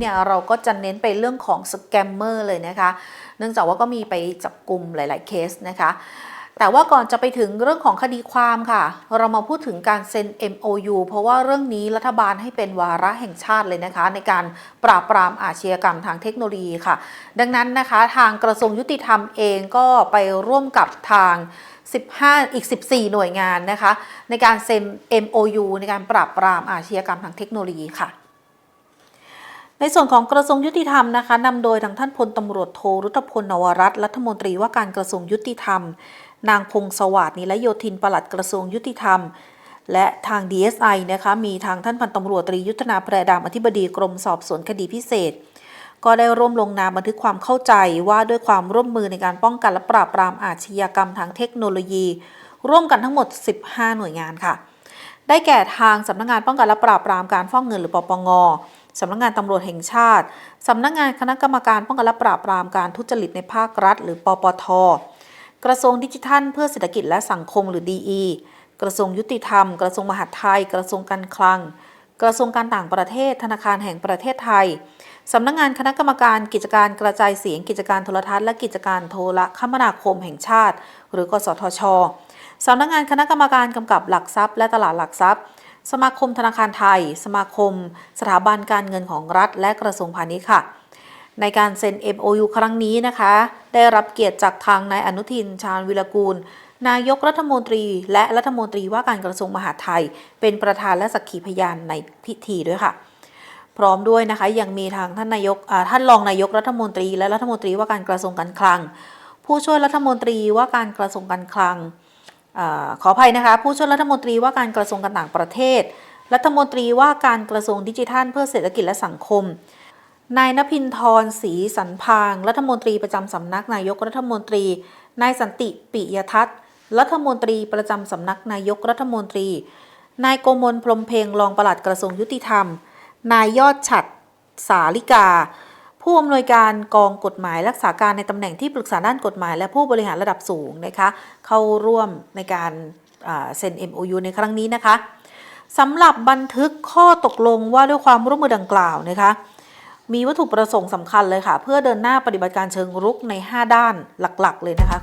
เนี่ยเราก็จะเน้นไปเรื่องของสแกมเมอร์เลยนะคะ เนื่องจากว่าก็มีไปจับกลุ่มหลาย ๆ เคสนะคะแต่ว่าก่อนจะไปถึงเรื่องของคดีความค่ะ เรามาพูดถึงการเซ็น MOU เพราะว่าเรื่องนี้รัฐบาลให้เป็นวาระแห่งชาติเลยนะคะ ในการปราบปรามอาชญากรรมทางเทคโนโลยีค่ะ ดังนั้นนะคะทางกระทรวงยุติธรรมเองก็ไปร่วมกับทาง 15 อีก 14 หน่วยงานนะคะ ในการเซ็น MOU ในการปราบปรามอาชญากรรมทางเทคโนโลยีค่ะ ในส่วนของกระทรวงยุติธรรมนะคะนำโดยทางท่านพลตำรวจโทรุตพลนวรัตน์รัฐมนตรีว่าการกระทรวงยุติธรรม นางพงศวัสดิ์นิรโยธินปลัดกระทรวงยุติธรรม และทาง DSI นะคะมีทางท่านพันตำรวจตรียุทธนาแพรดามอธิบดีกรมสอบสวนคดีพิเศษ ก็ได้ร่วมลงนามบันทึกความเข้าใจว่าด้วยความร่วมมือในการป้องกันและปราบปรามอาชญากรรมทางเทคโนโลยี ร่วมกันทั้งหมด 15 หน่วยงานค่ะ ได้แก่ทางสำนักงานป้องกันและปราบปรามการฟอกเงินหรือปปง สำนักงานตำรวจแห่งชาติ สำนักงานคณะกรรมการป้องกันและปราบปรามการทุจริตในภาครัฐ หรือปปท กระทรวงดิจิทัล เพื่อเศรษฐกิจและสังคมหรือ DE กระทรวงยุติธรรม กระทรวงมหาดไทย กระทรวงการคลัง กระทรวงการต่างประเทศ ธนาคารแห่งประเทศไทย สำนักงานคณะกรรมการกิจการกระจายเสียงกิจการโทรทัศน์และกิจการโทรคมนาคมแห่งชาติ หรือ กสทช สำนักงานคณะกรรมการกำกับหลักทรัพย์ และตลาดหลักทรัพย์ สมาคมธนาคารไทย สมาคม สถาบันการเงินของรัฐ และกระทรวงพาณิชย์ค่ะ ในการเซ็น MOU ครั้งนี้นะคะ ได้รับเกียรติจากทางนายอนุทิน ชาญวิรกูล นายกรัฐมนตรี และรัฐมนตรีว่าการกระทรวงมหาดไทย เป็นประธานและสักขีพยานในพิธีด้วยค่ะ พร้อมด้วยนะคะยังมีทางท่านนายกท่านรองนายกรัฐมนตรี และรัฐมนตรีว่าการกระทรวงการคลัง ผู้ช่วยรัฐมนตรีว่าการกระทรวงการคลัง ขออภัยนะคะ ผู้ช่วยรัฐมนตรีว่าการกระทรวงการต่างประเทศ รัฐมนตรีว่าการกระทรวงดิจิทัล เพื่อเศรษฐกิจและสังคม นายนภินทรศรีสันพาง รัฐมนตรีประจำสำนักนายกรัฐมนตรี นายสันติปิยทัศน์ รัฐมนตรีประจำสำนักนายกรัฐมนตรี นายโกมลพรมเพงรองปลัดกระทรวงยุติธรรม นายยอดฉัดสาลิกา ผู้อำนวยการกองกฎหมายรักษาการในตำแหน่งที่ปรึกษาด้านกฎหมาย และผู้บริหารระดับสูงนะคะเข้าร่วมในการเซ็น MOU ในครั้งนี้นะคะสำหรับบันทึกข้อตกลงว่าด้วยความร่วมมือดังกล่าวนะคะมีวัตถุประสงค์สำคัญเลยค่ะ เพื่อเดินหน้าปฏิบัติการเชิงรุกใน 5 ด้านหลักๆ เลยนะคะ